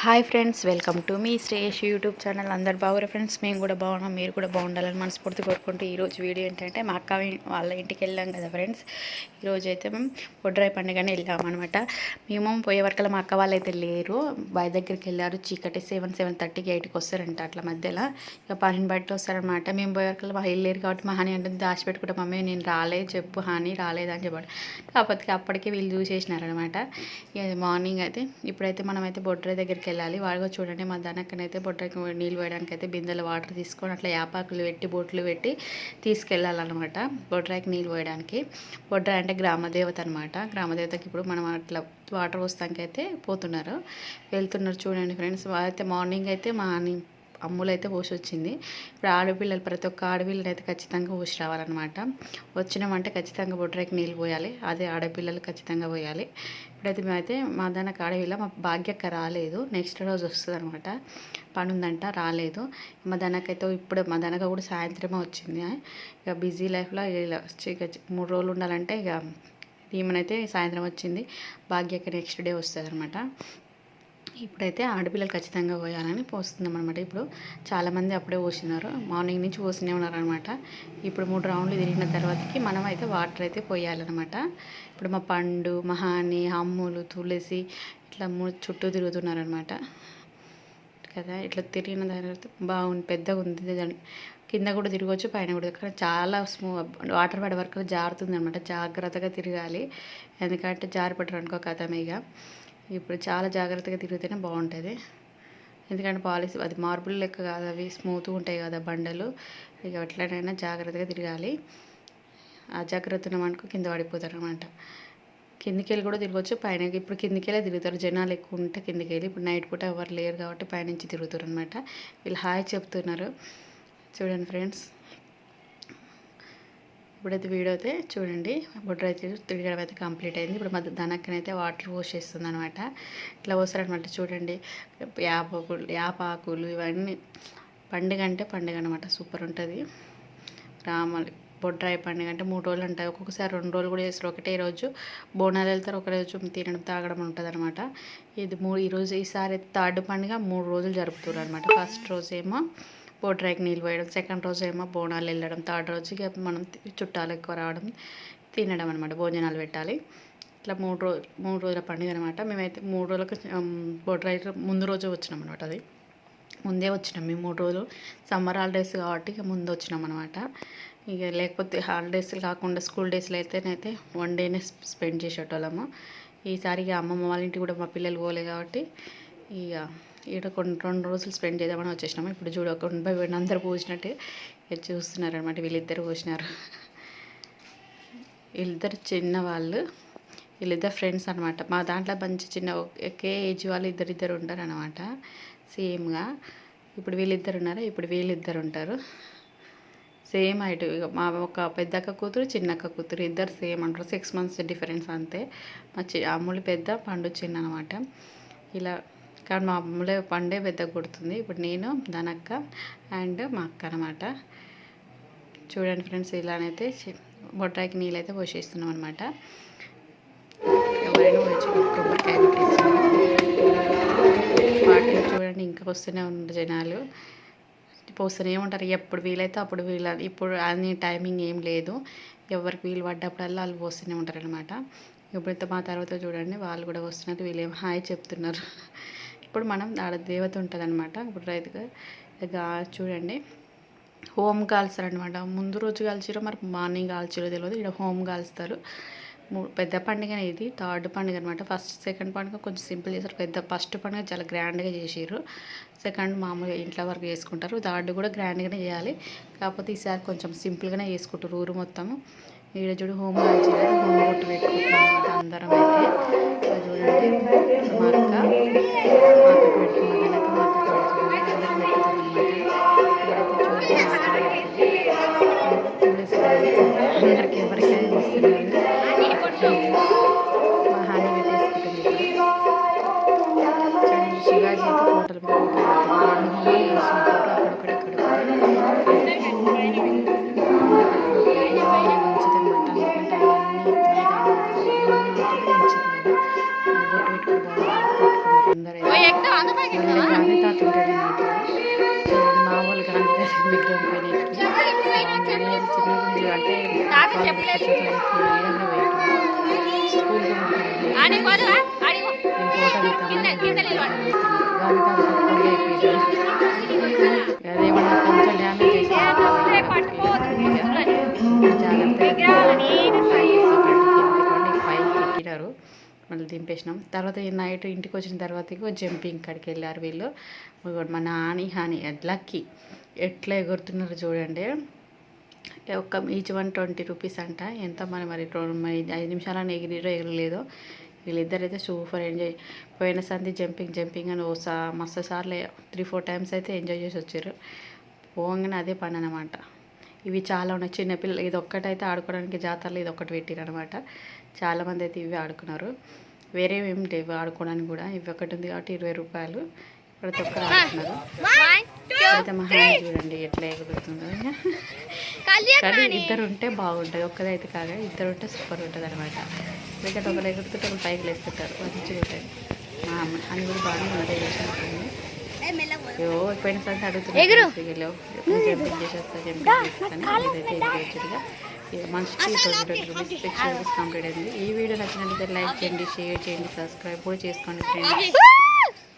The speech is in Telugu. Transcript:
హాయ్ ఫ్రెండ్స్ వెల్కమ్ టు మీ శ్రేష్ యూట్యూబ్ ఛానల్. అందరు బాగున్నారు ఫ్రెండ్స్? మేము కూడా బాగున్నాం. మీరు కూడా బాగుండాలని మనస్ఫూర్తి కోరుకుంటూ ఈరోజు వీడియో ఏంటంటే మా అక్క వాళ్ళ ఇంటికి వెళ్ళాం కదా ఫ్రెండ్స్. ఈరోజు అయితే మేము బొడ్రాయి పండుగని వెళ్ళాం అనమాట మేము పోయే వరకల్లా మా అక్క వాళ్ళు అయితే లేరు. బాయ్ దగ్గరికి వెళ్ళారు. చీకటి సెవెన్ సెవెన్ థర్టీకి ఎయిట్కి వస్తారంట అట్లా మధ్యలో. ఇక పనిని బట్టి వస్తారనమాట మేము పోయే వరకల్లా వెళ్ళలేరు కాబట్టి మా హాని అంటే దాచి పెట్టుకుంటాం మమ్మీ నేను రాలేదు చెప్పు హాని రాలేదని చెప్పాడు. కాకపోతే అప్పటికే వీళ్ళు చూసేసినారనమాట ఇక మార్నింగ్ అయితే ఇప్పుడైతే మనమైతే బొడ్రాయి దగ్గరికి వెళ్ళాలి వాడిగా చూడండి మా దనక్కనైతే బొడ్రాయికి నీళ్ళు వేయడానికి అయితే బిందెలు వాటర్ తీసుకొని అట్లా యాపాకులు పెట్టి బొట్లు పెట్టి తీసుకెళ్ళాలన్నమాట. బొడ్రాయికి నీళ్ళు పోయడానికి. బొడ్రాయి అంటే గ్రామదేవత అనమాట గ్రామదేవతకి ఇప్పుడు మనం అట్లా వాటర్ వస్తానికి అయితే పోతున్నారు. వెళ్తున్నారు చూడండి ఫ్రెండ్స్. అయితే మార్నింగ్ అయితే మా అమ్ములైతే పోసి వచ్చింది ఇప్పుడు ఆడపిల్లలు ప్రతి ఒక్క ఆడపిల్లని అయితే ఖచ్చితంగా పోసి రావాలన్నమాట. వచ్చినామంటే ఖచ్చితంగా బొడ్రాకి నీళ్ళు పోయాలి. అదే ఆడపిల్లలు ఖచ్చితంగా పోయాలి. ఇప్పుడైతే మేమైతే మా దానికి ఆడపిల్ల మా భాగ్యక్క రాలేదు. నెక్స్ట్ రోజు వస్తుంది అనమాట పని ఉందంట రాలేదు. మా దనకైతే ఇప్పుడు మా దనక కూడా సాయంత్రమే వచ్చింది. ఇక బిజీ లైఫ్లో ఇలా మూడు రోజులు ఉండాలంటే ఇక ఈమెనైతే సాయంత్రం వచ్చింది. భాగ్యక్క నెక్స్ట్ డే వస్తుంది అనమాట ఇప్పుడైతే ఆడపిల్లలు ఖచ్చితంగా పోయాలని పోస్తున్నాం అనమాట ఇప్పుడు చాలామంది అప్పుడే పోసినారు. మార్నింగ్ నుంచి పోస్తూనే ఉన్నారనమాట ఇప్పుడు మూడు రౌండ్లు తిరిగిన తర్వాతకి మనం అయితే వాటర్ అయితే పోయాలన్నమాట. ఇప్పుడు మా పండు మహాని అమ్ములు తులసి ఇట్లా చుట్టూ తిరుగుతున్నారనమాట కదా ఇట్లా తిరిగిన తర్వాత బాగుంది పెద్దగా ఉంది. దాని కింద కూడా తిరగవచ్చు పైన కూడా. కానీ చాలా స్మూ వాటర్ పడే వరకు జారుతుంది అనమాట జాగ్రత్తగా తిరగాలి. ఎందుకంటే జారిపడరు అనుకో కథమే ఇక. ఇప్పుడు చాలా జాగ్రత్తగా తిరిగితేనే బాగుంటుంది. ఎందుకంటే పాలిస్ అది మార్బుల్ లెక్క కాదు అవి స్మూత్గా ఉంటాయి కదా బండలు. ఇక ఎట్లనైనా జాగ్రత్తగా తిరగాలి. ఆ జాగ్రత్త మనకు కింద పడిపోతారు అనమాట కిందికి వెళ్ళి కూడా తిరగచ్చు పైన ఇప్పుడు కిందికి తిరుగుతారు. జనాలు ఎక్కువ ఉంటే కిందికి వెళ్ళి ఇప్పుడు నైట్ పూట ఎవరు లేరు కాబట్టి పైనుంచి తిరుగుతారు అనమాట వీళ్ళు హాయ్ చెప్తున్నారు. చూడండి ఫ్రెండ్స్. ఇప్పుడైతే వీడియో అయితే చూడండి. బొడ్ర అయితే తిరగడం అయితే కంప్లీట్ అయింది. ఇప్పుడు మా అయితే వాటర్ పోసేస్తుంది అనమాట ఇట్లా పోస్తారనమాట చూడండి. యాపాకులు యాపాకులు ఇవన్నీ పండుగ అంటే పండుగ అనమాట సూపర్ ఉంటుంది. రామలి బొడ్రాయి పండుగ అంటే మూడు రోజులు ఉంటాయి ఒక్కొక్కసారి రెండు రోజులు కూడా చేస్తారు. ఒకటే రోజు బోనాలు వెళ్తారు ఒక రోజు తినడం తాగడం ఉంటుంది అనమాట ఇది మూడు ఈరోజు ఈసారి థర్డ్ పండుగ మూడు రోజులు జరుపుతారు అనమాట ఫస్ట్ రోజు ఏమో బొడ్రాయికి నీళ్ళు పోయడం సెకండ్ రోజు ఏమో బోనాలు వెళ్ళడం థర్డ్ రోజు మనం చుట్టాలు ఎక్కువ రావడం తినడం అనమాట భోజనాలు పెట్టాలి. ఇట్లా మూడు రోజు మూడు రోజుల పండుగ అనమాట మేమైతే మూడు రోజులకు బొడ్రాయి ముందు రోజు వచ్చినాం అనమాట అది. ముందే వచ్చినాం మేము మూడు రోజులు. సమ్మర్ హాలిడేస్ కాబట్టి ఇక ముందు వచ్చినాం అనమాట ఇక లేకపోతే హాలిడేస్ కాకుండా స్కూల్ డేస్లో అయితేనైతే వన్ డేనే స్పెండ్ చేసేటోళ్ళము. ఈసారి ఇక అమ్మమ్మ వాళ్ళ ఇంటికి కూడా మా పిల్లలు పోలే కాబట్టి ఇక ఇక్కడ కొన్ని రెండు రోజులు స్పెండ్ చేద్దామని వచ్చేసినాము. ఇప్పుడు చూడు ఒక బై వన్ అందరు పోసినట్టే చూస్తున్నారనమాట చూస్తున్నారు అనమాట వీళ్ళిద్దరు పోసినారు. వీళ్ళిద్దరు చిన్న వాళ్ళు వీళ్ళిద్దరు ఫ్రెండ్స్ అనమాట మా దాంట్లో మంచి చిన్న ఒకే ఏజ్ వాళ్ళు ఇద్దరిద్దరు ఉంటారు అనమాట సేమ్గా. ఇప్పుడు వీళ్ళిద్దరు ఉన్నారు? ఇప్పుడు వీళ్ళిద్దరు ఉంటారు. సేమ్ అటు ఇక మా ఒక పెద్దక్క కూతురు చిన్నక్క కూతురు ఇద్దరు సేమ్ అంటారు. సిక్స్ మంత్స్ డిఫరెన్స్ అంతే. మా చి అమ్ములు పెద్ద పండు చిన్న అనమాట ఇలా కానీ మా అమ్మలే పండే పెద్ద కొడుతుంది ఇప్పుడు నేను దానక్క అండ్ మా అక్క అనమాట చూడండి ఫ్రెండ్స్ ఇలానైతే బొట్రాయికి బొట్టాయికి నీళ్ళు అయితే పోసేస్తున్నాం అనమాట ఎవరైనా వచ్చి కొబ్బరికాయ వాటిని చూడండి ఇంకా వస్తూనే ఉన్నారు జనాలు. పోస్తూనే ఉంటారు. ఎప్పుడు వీలైతే అప్పుడు వీళ్ళ ఇప్పుడు అన్ని టైమింగ్ ఏం లేదు. ఎవరికి వీలు పడ్డప్పుడల్లా వాళ్ళు పోస్తూనే ఉంటారు అనమాట ఇప్పుడైతే మా తర్వాత చూడండి వాళ్ళు కూడా వస్తున్నారు వీళ్ళు ఏమో హాయ్ చెప్తున్నారు. ఇప్పుడు మనం ఆడ దేవత ఉంటుంది అనమాట ఇప్పుడు రైతుగా చూడండి. హోమ్ కాల్స్తారు అనమాట ముందు రోజు కాల్చిరో మరి మార్నింగ్ కాల్చిరో తెలియదు ఇక్కడ హోమ్ కాల్స్తారు. పెద్ద పండుగ ఇది. థర్డ్ పండుగ అనమాట ఫస్ట్ సెకండ్ పండుగ కొంచెం సింపుల్ చేస్తారు పెద్ద ఫస్ట్ పండుగ చాలా గ్రాండ్గా చేసారు సెకండ్ మామూలుగా ఇంట్లో వరకు చేసుకుంటారు. థర్డ్ కూడా గ్రాండ్గానే చేయాలి. కాకపోతే ఈసారి కొంచెం సింపుల్గానే చేసుకుంటారు ఊరు మొత్తము. ఈడ చూడు హోమ్ కాల్చారు హోమ్ కొట్టు పెట్టుకుంటున్నాం అనమాట అందరం అయితే. చూడండి. మా నుంచి అంటే. స్కూల్కి పోయేటోళ్ళం. నేను మళ్ళీ తర్వాత నైట్ ఇంటికి వచ్చిన తర్వాత జంపింగ్ కాడికి వెళ్ళారు వీళ్ళు. మా నాని హాని లక్కీ. ఎట్లా ఎగురుతున్నారు చూడండి. ఒక్క ఈచ్ వన్ ట్వంటీ రూపీస్ అంట. ఎంత మరి మరి మరి ఐదు నిమిషాలని ఎగిరిరో ఎగరలేదో. వీళ్ళిద్దరైతే సూపర్ ఎంజాయ్. పోయిన సంది జంపింగ్ జంపింగ్ అని ఓసా మస్తు సార్లు త్రీ ఫోర్ టైమ్స్ అయితే ఎంజాయ్ చేసి వచ్చారు. పోగానే అదే పని అనమాట ఇవి చాలా ఉన్నాయి. చిన్నపిల్లలు ఇది ఒక్కటైతే ఆడుకోవడానికి జాతరలో ఇది ఒక్కటి పెట్టిరు అనమాట చాలామంది అయితే ఇవి ఆడుకున్నారు. వేరే ఏం లేవు ఆడుకోవడానికి కూడా. ఇవి ఒకటి ఉంది కాబట్టి ఇరవై రూపాయలు. ప్రతి ఒక్కరు ఆడుకున్నారు అయితే మా హాయ్ చూడండి ఎట్లా ఎగురుతుందో. కానీ ఇద్దరు ఉంటే బాగుంటుంది ఒక్కదైతే కాగా ఇద్దరు ఉంటే సూపర్ ఉంటుంది అనమాట ఎందుకంటే ఒకరు ఎగురుతుంటే ఒకరు పైకి లేస్తుంటారు. మంచిగా ఉంటుంది మా అమ్మ అని కూడా ఉన్నది చేసినట్టుంది అయ్యో పోయిన సార్ అడుగుతున్నాను చేసేస్తాను వచ్చేదిగా మనిషికి కంప్లీట్ అయింది. ఈ వీడియో నచ్చినట్లయితే లైక్ చేయండి షేర్ చేయండి సబ్స్క్రైబ్ కూడా చేసుకోండి ఫ్రెండ్స్